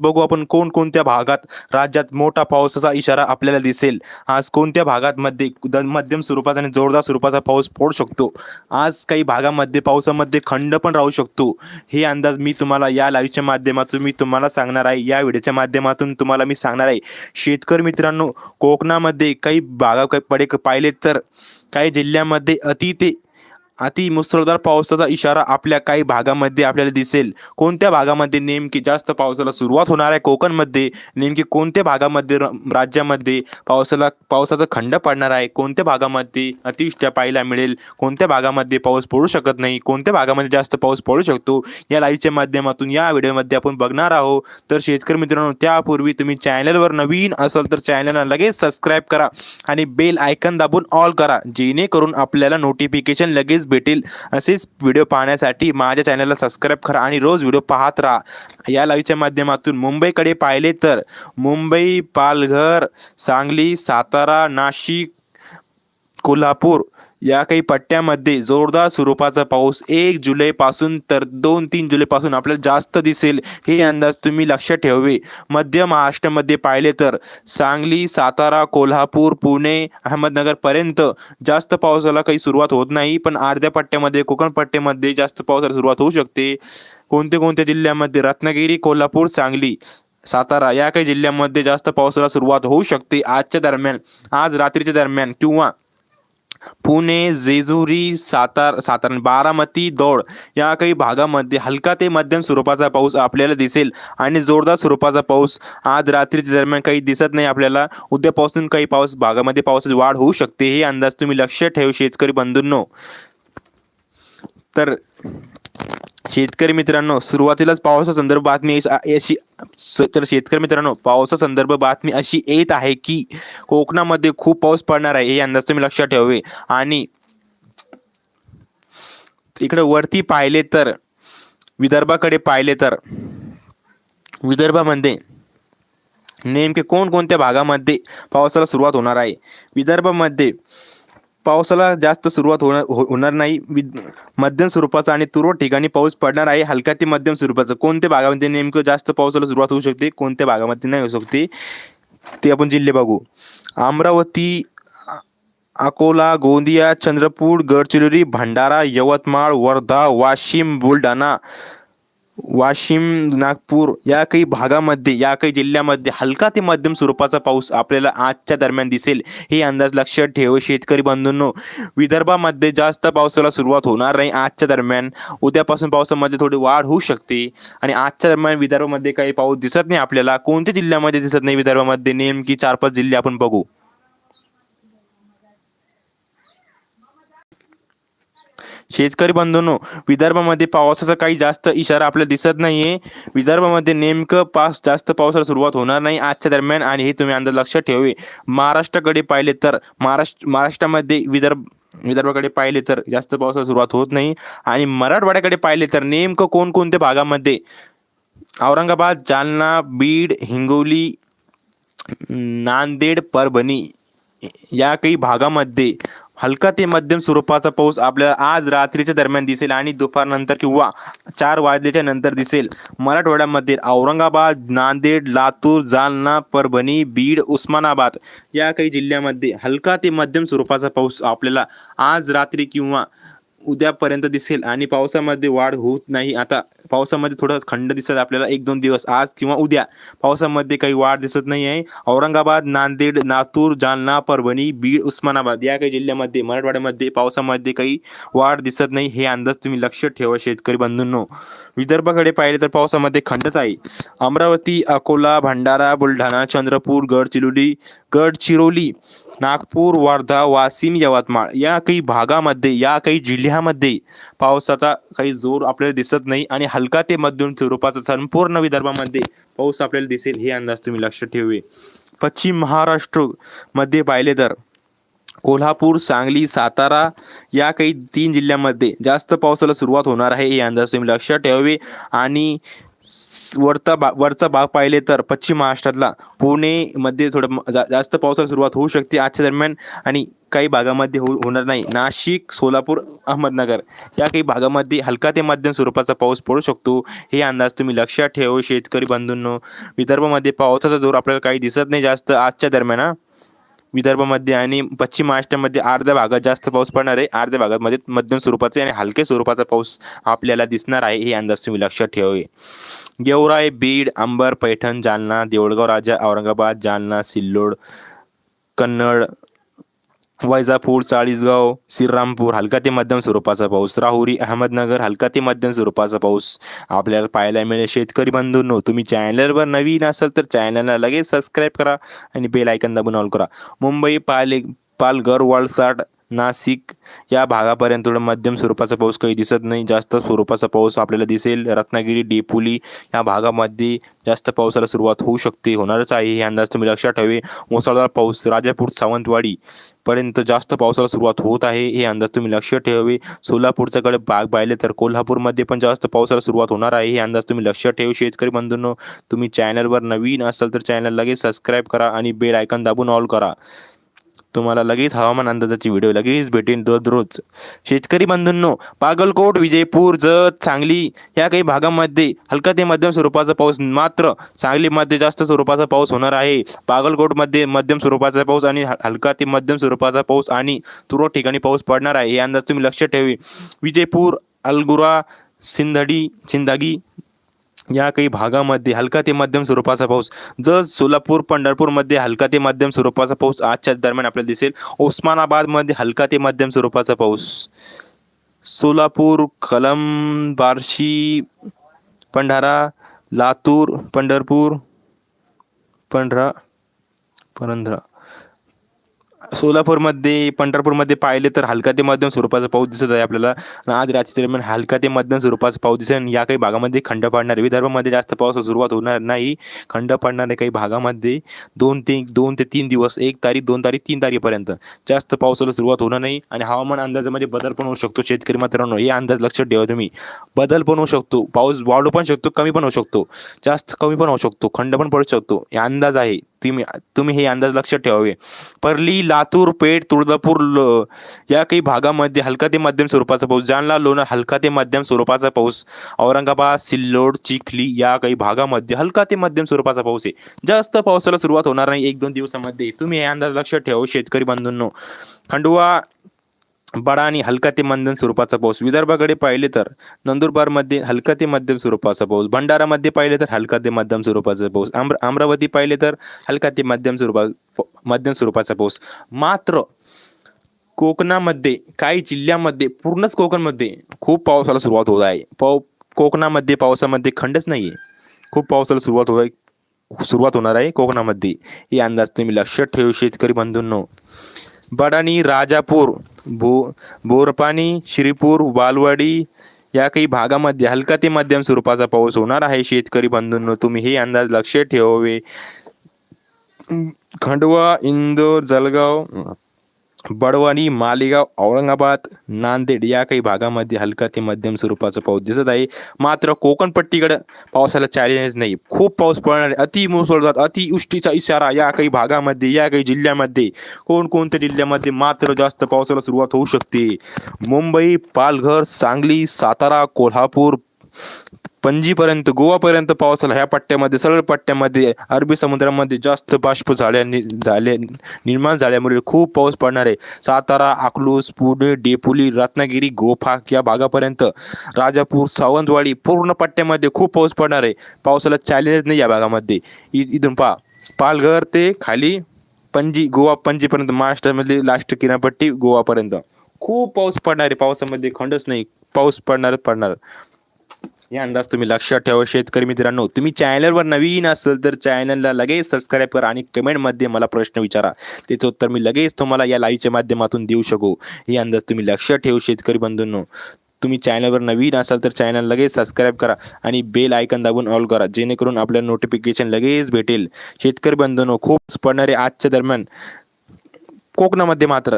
बघू आपण कोणकोणत्या भागात राज्यात मोठा पावसाचा इशारा आपल्याला दिसेल. आज कोणत्या भागात मध्ये द- मध्यम स्वरूपाचा आणि जोरदार स्वरूपाचा पाऊस पडू शकतो? आज काही भागामध्ये पावसामध्ये खंड पण राहू शकतो. हे अंदाज मी तुम्हाला या लाईव्हच्या माध्यमातून मी तुम्हाला सांगणार आहे. या व्हिडिओच्या माध्यमातून तुम्हाला मी सांगणार आहे. शेतकरी मित्रांनो कोकणामध्ये काही भागाकडे पाहिले तर काही जिल्ह्यामध्ये अति ते अति मुसळधार पावसाचा इशारा आपल्या काही भागामध्ये आपल्याला दिसेल. कोणत्या भागामध्ये नेमकी जास्त पावसाला सुरुवात होणार आहे? कोकणमध्ये नेमकी कोणत्या भागामध्ये र- राज्यामध्ये पावसाला पावसाचा खंड पडणार आहे? कोणत्या भागामध्ये अतिवृष्ट्या पाहायला मिळेल? कोणत्या भागामध्ये पाऊस पडू शकत नाही? कोणत्या भागामध्ये जास्त पाऊस पडू शकतो? या लाईव्हच्या माध्यमातून या व्हिडिओमध्ये आपण बघणार आहोत. तर शेतकरी मित्रांनो त्यापूर्वी तुम्ही चॅनलवर नवीन असाल तर चॅनलला लगेच सबस्क्राईब करा आणि बेल आयकन दाबून ऑल करा. जेणेकरून आपल्याला नोटिफिकेशन लगेच भेटेल असेच व्हिडिओ पाहण्यासाठी माझ्या चॅनलला सबस्क्राईब करा आणि रोज व्हिडिओ पाहत राहा. या लाईव्हच्या माध्यमातून मुंबईकडे पाहिले तर मुंबई पालघर सांगली सातारा नाशिक कोल्हापूर या काही पट्ट्यामध्ये जोरदार स्वरूपाचा पाऊस. एक जुलैपासून तर दोन तीन जुलैपासून आपल्याला जास्त दिसेल हे अंदाज तुम्ही लक्षात ठेवावे. मध्य महाराष्ट्रामध्ये पाहिले तर सांगली सातारा कोल्हापूर पुणे अहमदनगरपर्यंत जास्त पावसाला काही सुरुवात होत नाही. पण अर्ध्या पट्ट्यामध्ये कोकण पट्ट्यामध्ये जास्त पावसाला सुरुवात होऊ शकते. कोणत्या कोणत्या जिल्ह्यामध्ये? रत्नागिरी कोल्हापूर सांगली सातारा या काही जिल्ह्यामध्ये जास्त पावसाला सुरुवात होऊ शकते. आजच्या दरम्यान आज रात्रीच्या दरम्यान किंवा पुणे जेजुरी सातार सातारा बारामती दौड या काही भागामध्ये हलका ते मध्यम स्वरूपाचा पाऊस आपल्याला दिसेल आणि जोरदार स्वरूपाचा पाऊस आज रात्रीच्या दरम्यान काही दिसत नाही आपल्याला. उद्यापासून काही पाऊस भागामध्ये पावसाची वाढ होऊ शकते हे अंदाज तुम्ही लक्ष ठेवू शेतकरी बंधूंनो. तर शेतकरी मित्रांनो सुरुवातीलाच पावसा संदर्भ बातमी अशी- स- तर शेतकरी मित्रांनो पावसा संदर्भ बातमी अशी येत आहे की कोकणामध्ये खूप पाऊस पडणार आहे हे अंदाज तुम्ही लक्षात ठेवावे. आणि इकडे वरती पाहिले तर विदर्भाकडे पाहिले तर विदर्भामध्ये नेमके कोणकोणत्या भागामध्ये पावसाला सुरुवात होणार आहे? विदर्भामध्ये पावसाला जास्त सुरुवात होणार हो- होणार नाही. मध्यम स्वरूपाचा आणि तुरळक ठिकाणी पाऊस पडणार आहे. हलका ते मध्यम स्वरूपाचा. कोणत्या भागामध्ये नेमकं जास्त पावसाला सुरुवात होऊ शकते? कोणत्या भागामध्ये नाही होऊ शकते? ते आपण जिल्हे बघू. अमरावती अकोला गोंदिया चंद्रपूर गडचिरोली भंडारा यवतमाळ वर्धा वाशिम बुलढाणा वाशिम नागपूर या काही भागामध्ये या काही जिल्ह्यामध्ये हलका ते मध्यम स्वरूपाचा पाऊस आपल्याला आजच्या दरम्यान दिसेल. हे अंदाज लक्षात ठेव शेतकरी बंधूंनो. विदर्भामध्ये जास्त पावसाला सुरुवात होणार नाही आजच्या दरम्यान. उद्यापासून पावसामध्ये थोडी वाढ होऊ शकते. आणि आजच्या दरम्यान विदर्भामध्ये काही पाऊस दिसत नाही आपल्याला. कोणत्या जिल्ह्यामध्ये दिसत नाही विदर्भामध्ये? नेमकी चार पाच जिल्हे आपण बघू. शेतकरी बंधूंनो विदर्भामध्ये पावसाचा काही जास्त इशारा आपल्याला दिसत नाहीये. विदर्भामध्ये नेमकं पास जास्त पावसाला सुरुवात होणार नाही आजच्या दरम्यान आणि हे तुम्ही अंदाज लक्षात ठेवावे महाराष्ट्राकडे पाहिले तर महाराष्ट्र महाराष्ट्रामध्ये विदर्भ विदर्भाकडे पाहिले तर जास्त पावसाला सुरुवात होत नाही. आणि मराठवाड्याकडे पाहिले तर नेमकं कोणकोणत्या भागामध्ये? औरंगाबाद जालना बीड हिंगोली नांदेड परभणी या काही भागामध्ये हलका ते मध्यम स्वरूपाचा पाऊस आपल्याला आज रात्रीच्या दरम्यान दिसेल आणि दुपारनंतर किंवा चार वाजल्याच्या नंतर दिसेल. मराठवाड्यामध्ये औरंगाबाद नांदेड लातूर जालना परभणी बीड उस्मानाबाद या काही जिल्ह्यामध्ये हलका ते मध्यम स्वरूपाचा पाऊस आपल्याला आज रात्री किंवा उद्यापर्यंत दिसेल आणि पावसामध्ये वाढ होत नाही. आता पावसामध्ये थोडं खंड दिसत आपल्याला एक दोन दिवस आज किंवा उद्या. पावसामध्ये काही वाढ दिसत नाही आहे औरंगाबाद नांदेड लातूर जालना परभणी बीड उस्मानाबाद या काही जिल्ह्यामध्ये मराठवाड्यामध्ये पावसामध्ये काही वाढ दिसत नाही. हे अंदाज तुम्ही लक्ष ठेवा शेतकरी बंधूंनो. विदर्भाकडे पाहिले तर पावसामध्ये खंडच आहे. अमरावती अकोला भंडारा बुलढाणा चंद्रपूर गडचिरोली गडचिरोली नागपूर वर्धा वाशिम यवतमाळ या काही भागामध्ये या काही जिल्ह्यामध्ये पावसाचा काही जोर आपल्याला दिसत नाही आणि हलका ते मध्यम स्वरूपाचा संपूर्ण विदर्भामध्ये पाऊस आपल्याला दिसेल हे अंदाज तुम्ही लक्षात ठेवे पश्चिम महाराष्ट्रमध्ये पाहिले तर कोल्हापूर सांगली सातारा या काही तीन जिल्ह्यामध्ये जास्त पावसाला सुरुवात होणार आहे हे अंदाज तुम्ही लक्षात ठेवावे. आणि वरचा बा वरचा भाग पाहिले तर पश्चिम महाराष्ट्रातला पुणेमध्ये थोडं जा- जास्त पावसाला सुरुवात होऊ शकते. आजच्या दरम्यान आणि काही भागामध्ये हो होणार नाही. नाशिक सोलापूर अहमदनगर या काही भागामध्ये हलका ते मध्यम स्वरूपाचा पाऊस पडू शकतो. हे अंदाज तुम्ही लक्षात ठेवू शेतकरी बंधूंनो. विदर्भामध्ये पावसाचा जोर आपल्याला काही दिसत नाही जास्त आजच्या दरम्यान हा. विदर्भामध्ये आणि पश्चिम महाराष्ट्रामध्ये अर्ध्या भागात जास्त पाऊस पडणार आहे. अर्ध्या भागामध्ये मध्यम स्वरूपाचे आणि हलक्या स्वरूपाचा पाऊस आपल्याला दिसणार आहे हे अंदाज तुम्ही लक्षात ठेवावे. गेवराय बीड अंबर पैठण जालना देऊळगाव राजा औरंगाबाद जालना सिल्लोड कन्नड वैजापूर चाळीसगाव श्रीरामपूर हलका ते मध्यम स्वरूपाचा पाऊस. राहुरी अहमदनगर हलका ते मध्यम स्वरूपाचा पाऊस. आपल्याला पाहायला मिळेल शेतकरी बंधूंनो तुम्ही चॅनलवर नवीन असाल तर चॅनलला लगेच सबस्क्राईब करा आणि बेल आयकन दाबून ऑल करा. मुंबई पाले पालघर वलसाड नाशिक या भागापर्यंत थोडं मध्यम स्वरूपाचा पाऊस काही दिसत नाही. जास्त स्वरूपाचा पाऊस आपल्याला दिसेल. रत्नागिरी डेपुली या भागामध्ये जास्त पावसाला सुरुवात होऊ शकते. होणारच आहे हे अंदाज तुम्ही लक्षात ठेवे. मुसळधार पाऊस राजापूर सावंतवाडी पर्यंत जास्त पावसाला सुरुवात होत आहे हे अंदाज तुम्ही लक्षात ठेवावे सोलापूरच्याकडे भाग पाहिले तर कोल्हापूरमध्ये पण जास्त पावसाला सुरुवात होणार आहे हे अंदाज तुम्ही लक्षात ठेवू. शेतकरी बंधूंनो तुम्ही चॅनलवर नवीन असाल तर चॅनल लगेच सबस्क्राईब करा आणि बेल आयकन दाबून ऑल करा. तुम्हाला लगेच हवामान अंदाजाची व्हिडिओ लगेच भेटेन दररोज शेतकरी बंधूंनो पागलकोट विजयपूर जत सांगली या काही भागामध्ये हलका ते मध्यम स्वरूपाचा पाऊस मात्र सांगलीमध्ये जास्त स्वरूपाचा पाऊस होणार आहे. पागलकोटमध्ये मध्यम स्वरूपाचा पाऊस आणि हलका ते मध्यम स्वरूपाचा पाऊस आणि तुरळक ठिकाणी पाऊस पडणार आहे. हे अंदाज तुम्ही लक्ष ठेवी. विजयपूर अलगुरा सिंधडी सिंदगी या काही भागामध्ये हलका ते मध्यम स्वरूपाचा पाऊस. जर सोलापूर पंढरपूरमध्ये हलका ते मध्यम स्वरूपाचा पाऊस आजच्या दरम्यान आपल्याला दिसेल. उस्मानाबादमध्ये हलका ते मध्यम स्वरूपाचा पाऊस. सोलापूर कलम बार्शी पंढारा लातूर पंढरपूर पंढरा पंधरा सोलापूरमध्ये पंढरपूरमध्ये पाहिले तर हलका ते मध्यम स्वरूपाचा पाऊस दिसत आहे आपल्याला. आज रात्री दरम्यान हलका ते मध्यम स्वरूपाचा पाऊस दिसेल. आणि या काही भागामध्ये खंड पडणार आहे. विदर्भामध्ये जास्त पावसाला सुरुवात होणार नाही. खंड पडणाऱ्या काही भागामध्ये. दोन ते दोन ते तीन दिवस एक तारीख दोन तारीख तीन तारीखपर्यंत. जास्त पावसाला सुरुवात होणार नाही. आणि हवामान अंदाजामध्ये बदल पण होऊ शकतो शेतकरी मित्रांनो. हे अंदाज लक्षात ठेवा तुम्ही. बदल पण होऊ शकतो. पाऊस वाढू पण शकतो कमी पण होऊ शकतो. जास्त कमी पण होऊ शकतो. खंड पण पडू शकतो. हे अंदाज आहे. तुम्ही तुम्ही हे अंदाज लक्षात ठेवावे. परली लातूर पेठ तुळजापूर ल- या काही भागामध्ये हलका ते मध्यम स्वरूपाचा पाऊस जालना लोणार हलका ते मध्यम स्वरूपाचा पाऊस औरंगाबाद सिल्लोड चिखली या काही भागामध्ये हलका ते मध्यम स्वरूपाचा पाऊस आहे. जास्त पावसाला सुरुवात होणार नाही एक दोन दिवसामध्ये. तुम्ही हे अंदाज लक्षात ठेवा हो, शेतकरी बंधूंनो. खंडवा बडा आणि हलका ते मध्यम स्वरूपाचा पाऊस. विदर्भाकडे पाहिले तर नंदुरबारमध्ये हलका ते मध्यम स्वरूपाचा पाऊस. भंडारामध्ये पाहिले तर हलका ते मध्यम स्वरूपाचा पाऊस. आम्र अमरावती पाहिले तर हलका ते मध्यम स्वरूपा मध्यम स्वरूपाचा पाऊस. मात्र कोकणामध्ये काही जिल्ह्यामध्ये पूर्णच कोकणमध्ये खूप पावसाला सुरुवात होत आहे. पाव कोकणामध्ये पावसामध्ये खंडच नाही आहे खूप पावसाला सुरुवात होत आहे. सुरुवात होणार आहे कोकणामध्ये. हे अंदाज तुम्ही लक्षात ठेवू शेतकरी बंधूंनो. बडानी राजापूर भो बोरपाणी श्रीपूर बालवाडी या काही भागामध्ये हलका ते मध्यम स्वरूपाचा पाऊस होणार आहे. शेतकरी बंधूंनो तुम्ही हे अंदाज लक्षात ठेवावे. खंडवा इंदोर जळगाव बडवानी मालेगाव औरंगाबाद नांदेड या काही भागामध्ये हलका ते मध्यम स्वरूपाचा पाऊस दिसत आहे. मात्र कोकणपट्टीकडे पावसाला चॅलेंज नाही. खूप पाऊस पडणार अति मुसळधार अतिवृष्टीचा इशारा या काही भागामध्ये या काही जिल्ह्यामध्ये कोणकोणत्या जिल्ह्यामध्ये मात्र जास्त पावसाला सुरुवात होऊ शकते. मुंबई पालघर सांगली सातारा कोल्हापूर पणजीपर्यंत गोवापर्यंत पावसाला ह्या पट्ट्यामध्ये सरळ पट्ट्यामध्ये अरबी समुद्रामध्ये जास्त बाष्प झाल्या झाले निर्माण झाल्यामुळे खूप पाऊस पडणार आहे. सातारा अकलूस पुणे डेपोली रत्नागिरी गोफाक या भागापर्यंत राजापूर सावंतवाडी पूर्ण पट्ट्यामध्ये खूप पाऊस पडणार आहे. पावसाला चॅलेंज नाही या भागामध्ये. इ इथून पहा. पालघर ते खाली पणजी गोवा पणजीपर्यंत महाराष्ट्रामध्ये लास्ट किनारपट्टी गोवापर्यंत. खूप पाऊस पडणार आहे. पावसामध्ये खंडच नाही. पाऊस पडणार पडणार. हे अंदाज तुम्ही लक्षात ठेवा शेतकरी मित्रांनो. तुम्ही चॅनलवर नवीन असेल तर चॅनलला लगेच सबस्क्राईब करा आणि कमेंटमध्ये मला प्रश्न विचारा. त्याचं उत्तर मी लगेच तुम्हाला या लाईव्हच्या माध्यमातून देऊ शकू. हे अंदाज तुम्ही लक्षात ठेवू शेतकरी बंधूंनो. तुम्ही चॅनलवर नवीन असाल तर चॅनल लगेच सबस्क्राईब करा आणि बेल आयकन दाबून ऑल करा जेणेकरून आपल्याला नोटिफिकेशन लगेच भेटेल. शेतकरी बंधूंनो खूप पडणारे आजच्या दरम्यान कोकणामध्ये मात्र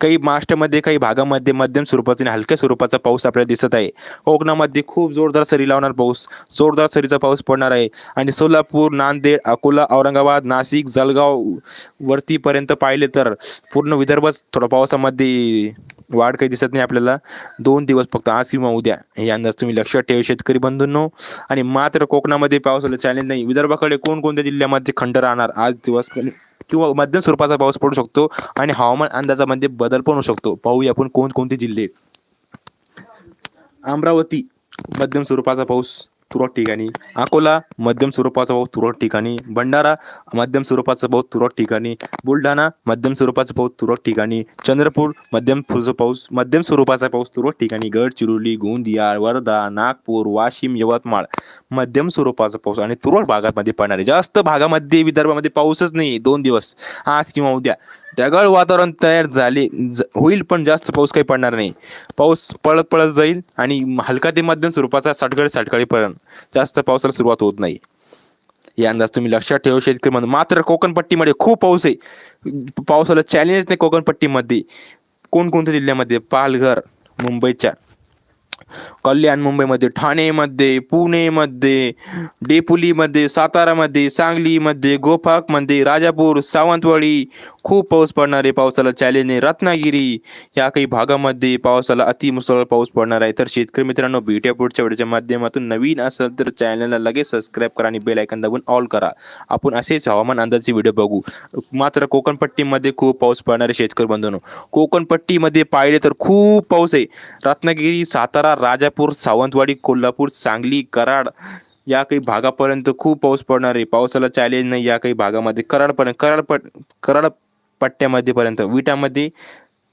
काही महाराष्ट्रामध्ये काही भागामध्ये मध्यम स्वरूपाचा आणि हलक्या स्वरूपाचा पाऊस आपल्याला दिसत आहे. कोकणामध्ये खूप जोरदार सरी लावणार पाऊस जोरदार सरीचा पाऊस पडणार आहे. आणि सोलापूर नांदेड अकोला औरंगाबाद नाशिक जळगाव वरतीपर्यंत पाहिले तर पूर्ण विदर्भच थोडा पावसामध्ये वाढ काही दिसत नाही आपल्याला. दोन दिवस फक्त आज किंवा उद्या हे अंदाज तुम्ही लक्षात ठेवा शेतकरी बंधूंनो. आणि मात्र कोकणामध्ये पावसाला चॅलेंज नाही. विदर्भाकडे कोणकोणत्या जिल्ह्यामध्ये खंड राहणार? आज दिवस किंवा मध्यम स्वरूपाचा पाऊस पडू शकतो आणि हवामान अंदाजामध्ये बदल पण होऊ शकतो. पाहूया आपण कोणकोणते जिल्हे. अमरावती मध्यम स्वरूपाचा पाऊस. तुरळक ठिकाणी. अकोला मध्यम स्वरूपाचा पाऊस तुरळक ठिकाणी. भंडारा मध्यम स्वरूपाचा पाऊस तुरळक ठिकाणी. बुलढाणा मध्यम स्वरूपाचा पाऊस तुरळक ठिकाणी. चंद्रपूर मध्यम पाऊस मध्यम स्वरूपाचा पाऊस तुरळक ठिकाणी. गडचिरोली गोंदिया वर्धा नागपूर वाशिम यवतमाळ. मध्यम स्वरूपाचा पाऊस आणि तुरळक भागामध्ये पडणार. आहे जास्त भागामध्ये विदर्भामध्ये पाऊसच नाही. दोन दिवस. आज किंवा उद्या. ढगाळ वातावरण तयार झाले ज- होईल पण जास्त पाऊस काही पडणार नाही. पाऊस पळत पळत जाईल आणि हलका ते मध्यम स्वरूपाचा साठगडी साठगडीपर्यंत जास्त पावसाला सुरुवात होत नाही. या अंदाज तुम्ही लक्षात ठेवू शेतकरी म्हणून मात्र कोकणपट्टीमध्ये खूप पाऊस आहे. पावसाला चॅलेंज नाही कोकणपट्टीमध्ये. कोणकोणत्या जिल्ह्यामध्ये? पालघर मुंबईच्या. कल्याण मुंबईमध्ये ठाणेमध्ये पुणेमध्ये डेपुलीमध्ये सातारामध्ये सांगलीमध्ये गोपाकमध्ये राजापूर सावंतवाडी खूप पाऊस पडणार आहे. पावसाला चॅलेंज आहे. रत्नागिरी या काही भागामध्ये पावसाला अतिमुसळ पाऊस पडणार आहे. तर शेतकरी मित्रांनो भेट्या पुढच्या व्हिडिओच्या माध्यमातून नवीन असेल तर चॅनलला लगेच सबस्क्राईब करा आणि बेल आयकन दाबून ऑल करा. आपण असेच हवामान अंदाजचे व्हिडिओ बघू. मात्र कोकणपट्टीमध्ये खूप पाऊस पडणारे शेतकरी बंधून. कोकणपट्टीमध्ये पाहिले तर खूप पाऊस आहे. रत्नागिरी सातारा राजापूर सावंतवाडी कोल्हापूर सांगली कराड या काही भागापर्यंत खूप पाऊस पडणार आहे. पावसाला चॅलेंज नाही या काही भागामध्ये. कराडपर्यंत कराड पट कराड पट्ट्यामध्ये पर्यंत विटामध्ये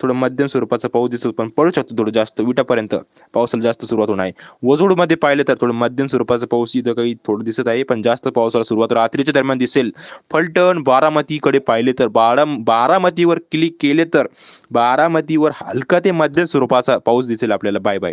थोडं मध्यम स्वरूपाचा पाऊस दिसत पण पडू शकतो थोडं जास्त. विटापर्यंत पावसाला जास्त सुरुवात होणार आहे. वजूडमध्ये पाहिलं तर थोडं मध्यम स्वरूपाचा पाऊस इथं काही थोडं दिसत आहे पण जास्त पावसाला सुरुवात रात्रीच्या दरम्यान दिसेल. फलटण बारामतीकडे पाहिले तर बारा बारामतीवर क्लिक केले तर बारामतीवर हलका ते मध्यम स्वरूपाचा पाऊस दिसेल आपल्याला. Bye bye